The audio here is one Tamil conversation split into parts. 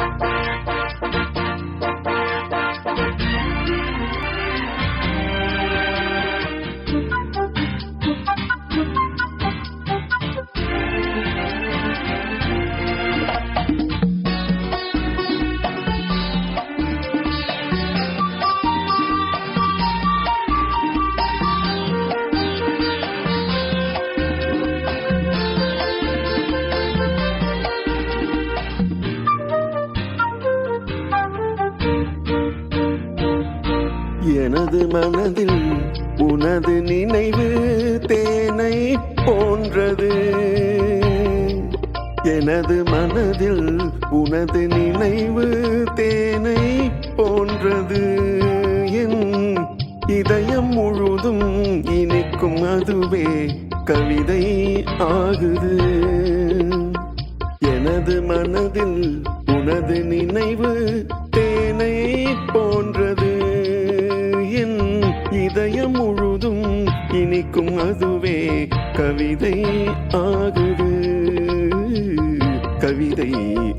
Bye. எனது மனதில் உனது நினைவு தேனை போன்றது. எனது மனதில் உனது நினைவு தேனை போன்றது. என் இதயம் முழுதும் இனிக்கும் அதுவே கவிதை ஆகுது. எனது மனதில் உனது நினைவு தேனை போன்றது. இதயம் முழுதும் இனிக்கும் அதுவே கவிதை ஆகுது. கவிதை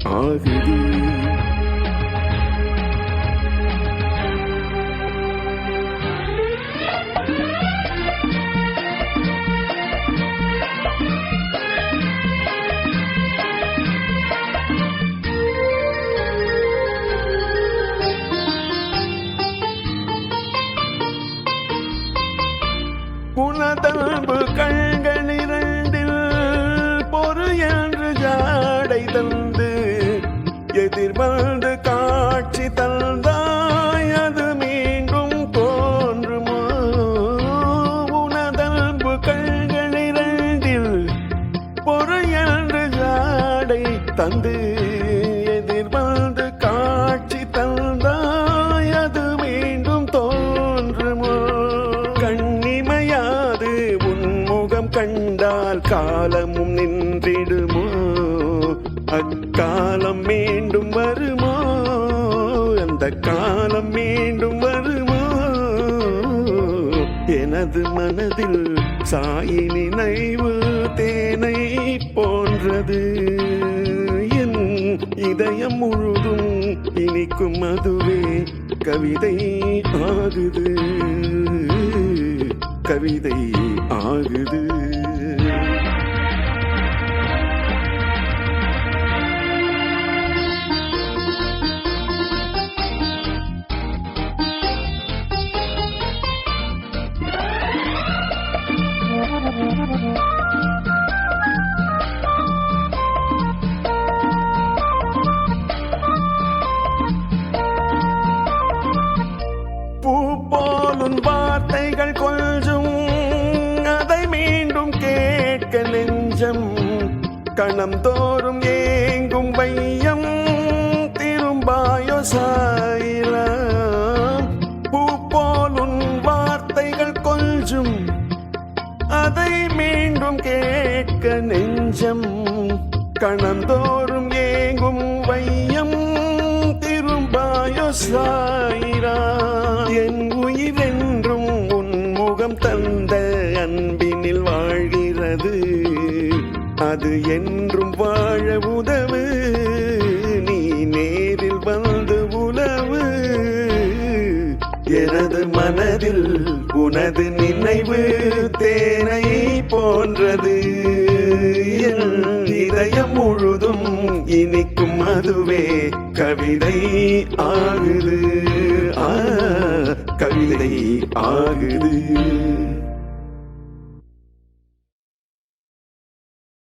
ஆகுது. தன்பு கண்கள் இரண்டில் பொறு என்று ஜாடை தந்து எதிர்வந்து காட்சி தந்தாய் அது மீண்டும் தோன்றுமோ? உனதன்பு கண்கள் இரண்டில் பொறு என்று ஜாடை தந்து அக்காலம் மீண்டும் வருமா? அந்த காலம் மீண்டும் வருமா? எனது மனதில் சாயி நினைவு தேனை போன்றது. என் இதயம் முழுதும் இனிக்கும் அதுவே கவிதை ஆகுது. கவிதை ஆகுது. நெஞ்சம் கணம் தோறும் ஏங்கும் வையம் திரும்பாயோ சாயிரம் பூ போலும் வார்த்தைகள் கொஞ்சம் அதை மீண்டும் கேட்க நெஞ்சம் கணந்தோறும் ஏங்கும் வையம் திரும்பாயோ சாயிரா அது என்றும் வாழ உதவு. நீ நேரில் வந்து உலவு எனது மனதில் உனது நினைவு தேனை போன்றது. என் இதயம் முழுதும் இனிக்கும் அதுவே கவிதை ஆகுது. ஆ, கவிதை ஆகுது.